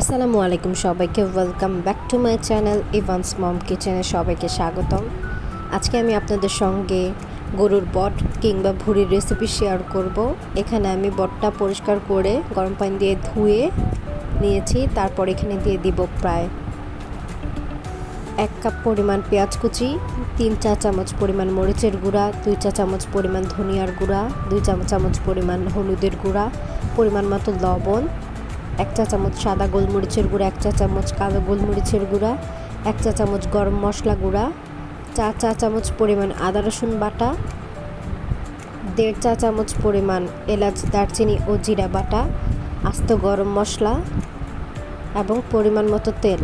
আসসালামু আলাইকুম সবাইকে welcome back to my channel Evans mom কিচেনে সবাইকে স্বাগতম। আজকে আমি আপনাদের সঙ্গে গরুর বট কিংবা ভুড়ির রেসিপি শেয়ার করব। এখানে আমি বটটা পরিষ্কার করে গরম পানি দিয়ে ধুয়ে নিয়েছি, তারপর এখানে দিয়ে দিব প্রায় এক কাপ পরিমাণ পেঁয়াজ কুচি, তিন চা চামচ পরিমাণ মরিচের গুঁড়া, দুই চা চামচ পরিমাণ ধনিয়ার গুঁড়া, দুই চা চামচ পরিমাণ হলুদের গুঁড়া, পরিমাণ মতো লবণ এক চা চামচ সাদা গোলমরিচের গুঁড়া, এক চা চামচ কালো গোলমরিচের গুঁড়া, এক চা চামচ গরম মশলা গুঁড়া, চা চা চামচ পরিমাণ আদা রসুন বাটা, দেড় চা চামচ পরিমাণ এলাচ, দারচিনি ও জিরা বাটা, আস্ত গরম মশলা এবং পরিমাণ মতো তেল।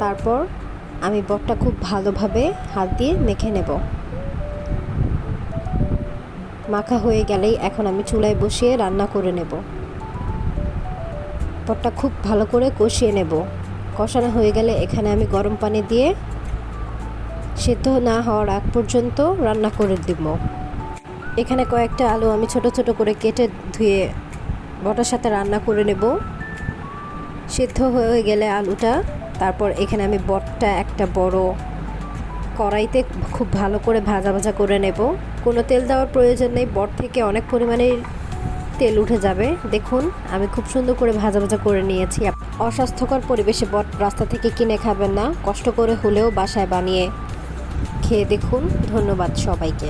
তারপর আমি বটটা খুব ভালোভাবে হাত দিয়ে মেখে নেব। মাখা হয়ে গেলেই এখন আমি চুলায় বসিয়ে রান্না করে নেব। পটটা খুব ভালো করে কষিয়ে নেব। কষানো হয়ে গেলে এখানে আমি গরম পানি দিয়ে সেদ্ধ না হওয়ার আগ পর্যন্ত রান্না করে দিব। এখানে কয়েকটা আলু আমি ছোট ছোট করে কেটে ধুয়ে বটার সাথে রান্না করে নেব। সেদ্ধ হয়ে গেলে আলুটা, তারপর এখানে আমি বটটা, একটা বড় কড়াইতে খুব ভালো করে ভাজা ভাজা করে নেব। কোনো তেল দেওয়ার প্রয়োজন নেই, বট থেকে অনেক পরিমাণে তেল উঠে যাবে। দেখুন, আমি খুব সুন্দর করে ভাজা ভাজা করে নিয়েছি। অস্বাস্থ্যকর পরিবেশে বট রাস্তা থেকে কিনে খাবেন না, কষ্ট করে হলেও বাসায় বানিয়ে খেয়ে দেখুন। ধন্যবাদ সবাইকে।